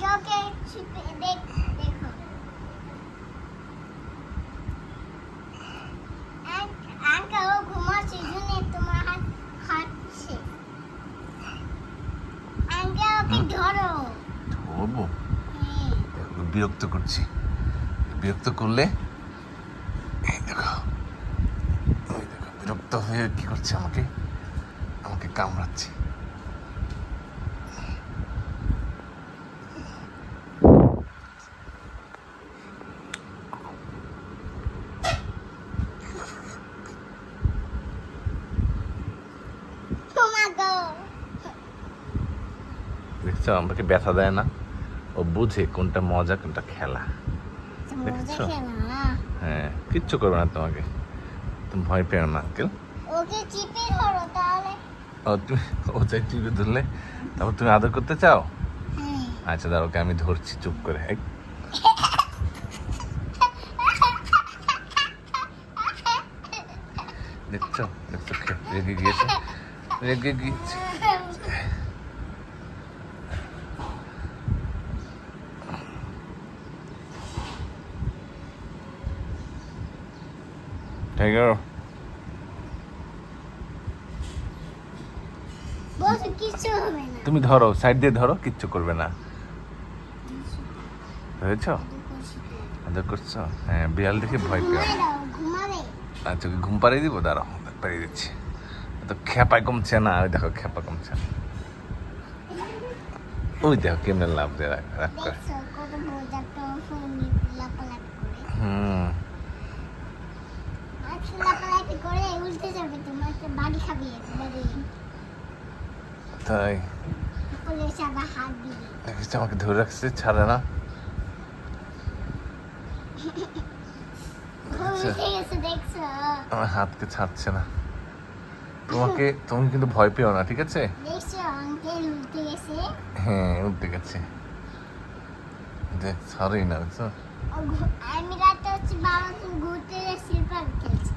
দেখো তোমার হাত খাচ্ছে আঙ্কেল ওকে ধরো ধরবো। বিরক্ত করছি। বিরক্ত করলে? দেখো। দেখো বিরক্ত হয়ে কি করছে আমাকে? আমাকে কামড়াচ্ছে। দেখছ আমাকে ব্যথা দেয় না। ও বুঝে কোনটা মজা কোনটা খেলা। মজা দেখছ? হ্যাঁ কিচ্ছু করবে না তোমাকে। তুমি ভয় পেও না আঙ্কেল। ওকে চিপে ধরো তাহলে। ও তুমি ও চাই টিভি ধরলে। তারপর তুমি আদর করতে চাও? হ্যাঁ। আচ্ছা দাঁড়া ওকে আমি ধরছি চুপ করে। দেখছ? দেখছ? রেগে গিয়েছে? রেগে গিয়েছে। টাইগার বস কিছু হবে না। তুমি ধরো সাইড দিয়ে ধরো কিচ্ছু করবে না। ধরেছ? আদর করছ? হ্যাঁ বিড়াল দেখে ভয় পেও দাও আচ্ছা ঘুম পাড়িয়ে দিব? দাঁড়াও পাড়িয়ে দিচ্ছি। তো খেপায় কমছে না ওই দেখো খেপা কমছে। না ওই দেখো কেমনে লাভ দিয়ে রাখ করে। হুম। তাই। আমাকে ধরে রাখছে ছাড়ে না। আমার হাতকে ছাড়ছে না। তোমাকে তুমি কিন্তু ভয় পেও না ঠিক আছে? হ্যাঁ উঠতে গেছে। দেখ না বুঝছ? আমি রাতে হচ্ছে বাবা ঘুরতে খেলছে